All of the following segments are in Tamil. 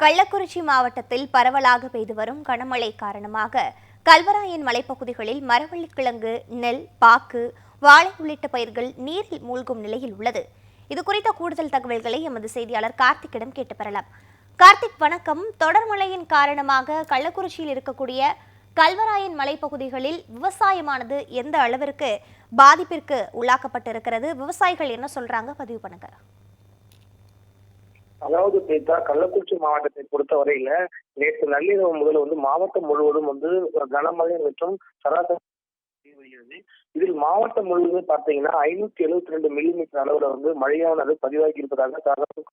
கள்ளக்குறிச்சி மாவட்டத்தில் பரவலாக பெய்து வரும் கனமழை காரணமாக கல்வராயன் மலைப்பகுதிகளில் மரவள்ளிக்கிழங்கு நெல் பாக்கு வாழை உள்ளிட்ட பயிர்கள் நீரில் மூழ்கும் நிலையில் உள்ளது. இது குறித்த கூடுதல் தகவல்களை எமது செய்தியாளர் கார்த்திக்கிடம் கேட்டு பெறலாம் கார்த்திக் வணக்கம். தொடர் மழையின் காரணமாக கள்ளக்குறிச்சியில் இருக்கக்கூடிய கல்வராயன் மலைப்பகுதிகளில் விவசாயமானது எந்த அளவிற்கு பாதிப்பிற்கு உள்ளாக்கப்பட்டிருக்கிறது? விவசாயிகள் என்ன சொல்றாங்க? பதிவு பண்ணுங்க. அதாவது பிரீதா கள்ளக்குறிச்சி மாவட்டத்தை பொறுத்தவரையில நேற்று நள்ளிரவு முதல் வந்து மாவட்டம் முழுவதும் வந்து ஒரு கனமழை மற்றும் சராசரி வருகிறது இதில் மாவட்டம் முழுவதும் பார்த்தீங்கன்னா ஐநூத்தி எழுபத்தி ரெண்டு மில்லிமீட்டர் அளவுல வந்து மழையானது பதிவாகி இருப்பதாக தகவல்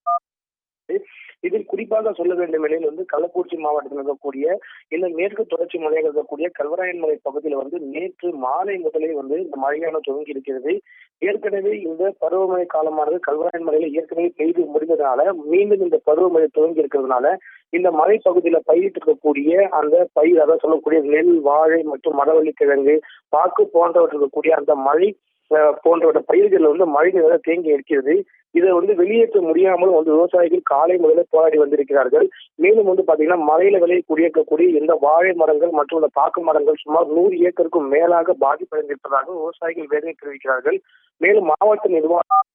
இதில் குறிப்பாக சொல்ல வேண்டும் நிலையில் வந்து கள்ளக்குறிச்சி மாவட்டத்தில் இருக்கக்கூடிய இல்லை மேற்கு தொடர்ச்சி மலையாக இருக்கக்கூடிய கல்வராயன் மலை பகுதியில் வந்து நேற்று மாலை முதலே வந்து இந்த மழையான துவங்கி இருக்கிறது. ஏற்கனவே இந்த பருவமழை காலமானது கல்வராயன் மலையில ஏற்கனவே பெய்து முடிந்ததுனால மீண்டும் இந்த பருவமழை துவங்கி இருக்கிறதுனால இந்த மலைப்பகுதியில பயிரிட்டு இருக்கக்கூடிய அந்த பயிர் அதாவது சொல்லக்கூடிய நெல் வாழை மற்றும் மரவள்ளி கிழங்கு பாக்கு போன்றவற்றை இருக்கக்கூடிய அந்த மழை அஹ், போன்றவற்ற பயிர்கள் வந்து மழை நீராக தேங்கி இருக்கிறது. இதை வந்து வெளியேற்ற முடியாமல் வந்து விவசாயிகள் காலை முதலே போராடி வந்திருக்கிறார்கள். மேலும் வந்து பாத்தீங்கன்னா மலையில விளையக்கூடிய இருக்கக்கூடிய இந்த வாழை மரங்கள் மற்றும் இந்த பாக்கு மரங்கள் சுமார் நூறு ஏக்கருக்கும் மேலாக பாதிப்படைந்திருப்பதாக விவசாயிகள் வேதனை தெரிவிக்கிறார்கள். மேலும் மாவட்ட நிர்வாகம்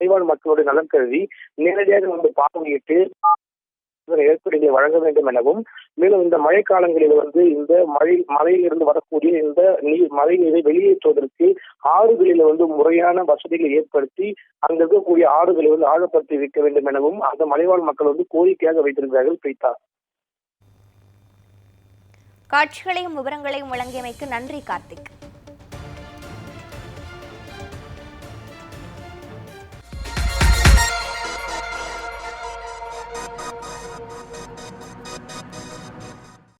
மலைவாழ் மக்களுடைய நலன் கருதி நேரடியாக வந்து பார்வையிட்டு ஏற்படுத்தியை வழங்க வேண்டும் எனவும் மேலும் இந்த மழை காலங்களில் வந்து இந்த மழை மழையிலிருந்து வரக்கூடிய இந்த நீர் மழை நீரை வெளியேற்றுவதற்கு ஆறுகளில் வந்து முறையான வசதிகளை ஏற்படுத்தி அங்க இருக்கக்கூடிய ஆறுகளை வந்து ஆழப்படுத்தி வைக்க வேண்டும் எனவும் அந்த மலைவாழ் மக்கள் வந்து கோரிக்கையாக வைத்திருக்கிறார்கள் பிரீதா. காட்சிகளையும் விவரங்களையும் வழங்கியமைக்கு நன்றி கார்த்திக்.